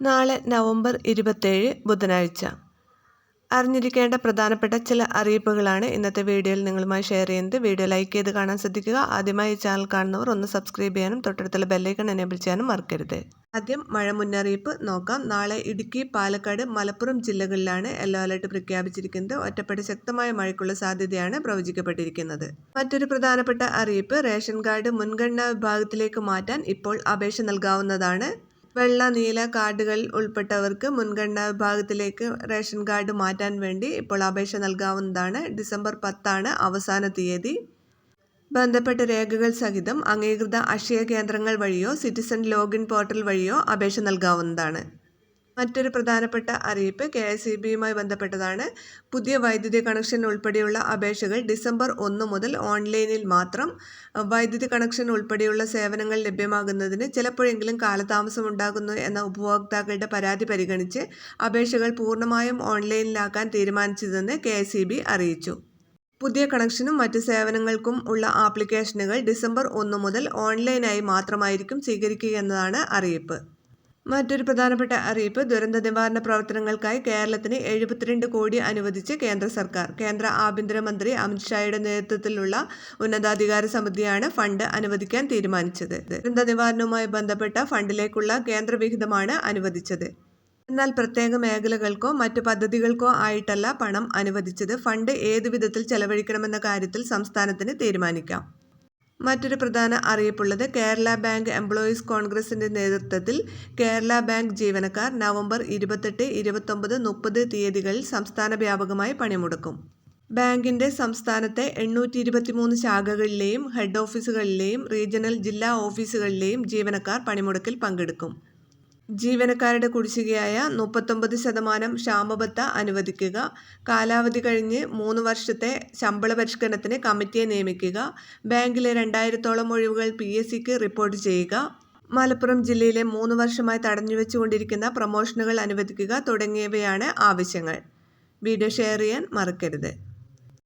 നാളെ നവംബർ ഇരുപത്തേഴ് ബുധനാഴ്ച. അറിഞ്ഞിരിക്കേണ്ട പ്രധാനപ്പെട്ട ചില അറിയിപ്പുകളാണ് ഇന്നത്തെ വീഡിയോയിൽ നിങ്ങളുമായി ഷെയർ ചെയ്യുന്നത്. വീഡിയോ ലൈക്ക് ചെയ്ത് കാണാൻ ശ്രദ്ധിക്കുക. ആദ്യമായി ഈ ചാനൽ കാണുന്നവർ ഒന്ന് സബ്സ്ക്രൈബ് ചെയ്യാനും തൊട്ടടുത്തുള്ള ബെല്ലൈക്കൺ എനേബിൾ ചെയ്യാനും മറക്കരുത്. ആദ്യം മഴ മുന്നറിയിപ്പ് നോക്കാം. നാളെ ഇടുക്കി പാലക്കാട് മലപ്പുറം ജില്ലകളിലാണ് യെല്ലോ അലർട്ട് പ്രഖ്യാപിച്ചിരിക്കുന്നത്. ഒറ്റപ്പെട്ട ശക്തമായ മഴയ്ക്കുള്ള സാധ്യതയാണ് പ്രവചിക്കപ്പെട്ടിരിക്കുന്നത്. മറ്റൊരു പ്രധാനപ്പെട്ട അറിയിപ്പ് റേഷൻ കാർഡ് മുൻഗണനാ വിഭാഗത്തിലേക്ക് മാറ്റാൻ ഇപ്പോൾ അപേക്ഷ നൽകാവുന്നതാണ്. വെള്ള നീല കാർഡുകൾ ഉൾപ്പെട്ടവർക്ക് മുൻഗണനാ വിഭാഗത്തിലേക്ക് റേഷൻ കാർഡ് മാറ്റാൻ വേണ്ടി ഇപ്പോൾ അപേക്ഷ നൽകാവുന്നതാണ്. ഡിസംബർ പത്താണ് അവസാന തീയതി. ബന്ധപ്പെട്ട രേഖകൾ സഹിതം അംഗീകൃത അക്ഷയ കേന്ദ്രങ്ങൾ വഴിയോ സിറ്റിസൺ ലോഗിൻ പോർട്ടൽ വഴിയോ അപേക്ഷ നൽകാവുന്നതാണ്. മറ്റൊരു പ്രധാനപ്പെട്ട അറിയിപ്പ് കെ എസ് ഇ ബിയുമായി ബന്ധപ്പെട്ടതാണ്. പുതിയ വൈദ്യുതി കണക്ഷൻ ഉൾപ്പെടെയുള്ള അപേക്ഷകൾ ഡിസംബർ ഒന്ന് മുതൽ ഓൺലൈനിൽ മാത്രം. വൈദ്യുതി കണക്ഷൻ ഉൾപ്പെടെയുള്ള സേവനങ്ങൾ ലഭ്യമാകുന്നതിന് ചിലപ്പോഴെങ്കിലും കാലതാമസം ഉണ്ടാകുന്നു എന്ന ഉപഭോക്താക്കളുടെ പരാതി പരിഗണിച്ച് അപേക്ഷകൾ പൂർണമായും ഓൺലൈനിലാക്കാൻ തീരുമാനിച്ചതെന്ന് കെ അറിയിച്ചു. പുതിയ കണക്ഷനും മറ്റ് സേവനങ്ങൾക്കും ഉള്ള ആപ്ലിക്കേഷനുകൾ ഡിസംബർ ഒന്ന് മുതൽ ഓൺലൈനായി മാത്രമായിരിക്കും സ്വീകരിക്കുക എന്നതാണ് അറിയിപ്പ്. മറ്റൊരു പ്രധാനപ്പെട്ട അറിയിപ്പ് ദുരന്ത നിവാരണ പ്രവർത്തനങ്ങൾക്കായി കേരളത്തിന് എഴുപത്തിരണ്ട് കോടി അനുവദിച്ച് കേന്ദ്ര സർക്കാർ. കേന്ദ്ര ആഭ്യന്തരമന്ത്രി അമിത്ഷായുടെ നേതൃത്വത്തിലുള്ള ഉന്നതാധികാര സമിതിയാണ് ഫണ്ട് അനുവദിക്കാൻ തീരുമാനിച്ചത്. ദുരന്ത നിവാരണവുമായി ബന്ധപ്പെട്ട ഫണ്ടിലേക്കുള്ള കേന്ദ്ര വിഹിതമാണ് അനുവദിച്ചത്. എന്നാൽ പ്രത്യേക മേഖലകൾക്കോ മറ്റു പദ്ധതികൾക്കോ ആയിട്ടല്ല പണം അനുവദിച്ചത്. ഫണ്ട് ഏതു വിധത്തിൽ ചെലവഴിക്കണമെന്ന കാര്യത്തിൽ സംസ്ഥാനത്തിന് തീരുമാനിക്കാം. മറ്റൊരു പ്രധാന അറിയിപ്പുള്ളത് കേരള ബാങ്ക് എംപ്ലോയീസ് കോൺഗ്രസിന്റെ നേതൃത്വത്തിൽ കേരള ബാങ്ക് ജീവനക്കാർ നവംബർ ഇരുപത്തെട്ട് ഇരുപത്തൊമ്പത് മുപ്പത് തീയതികളിൽ സംസ്ഥാന വ്യാപകമായി പണിമുടക്കും. ബാങ്കിന്റെ സംസ്ഥാനത്തെ എണ്ണൂറ്റി ഇരുപത്തിമൂന്ന് ശാഖകളിലെയും ഹെഡ് ഓഫീസുകളിലെയും റീജിയണൽ ജില്ലാ ഓഫീസുകളിലെയും ജീവനക്കാർ പണിമുടക്കിൽ പങ്കെടുക്കും. ജീവനക്കാരുടെ കുടിശ്ശികയായ മുപ്പത്തൊമ്പത് ശതമാനം ക്ഷാമബത്ത അനുവദിക്കുക. കാലാവധി കഴിഞ്ഞ് മൂന്ന് വർഷത്തെ ശമ്പള പരിഷ്കരണത്തിന് കമ്മിറ്റിയെ നിയമിക്കുക. ബാങ്കിലെ രണ്ടായിരത്തോളം ഒഴിവുകൾ പി എസ് സിക്ക് റിപ്പോർട്ട് ചെയ്യുക. മലപ്പുറം ജില്ലയിലെ മൂന്ന് വർഷമായി തടഞ്ഞുവെച്ചുകൊണ്ടിരിക്കുന്ന പ്രമോഷനുകൾ അനുവദിക്കുക തുടങ്ങിയവയാണ് ആവശ്യങ്ങൾ. വീഡിയോ ഷെയർ ചെയ്യാൻ മറക്കരുത്.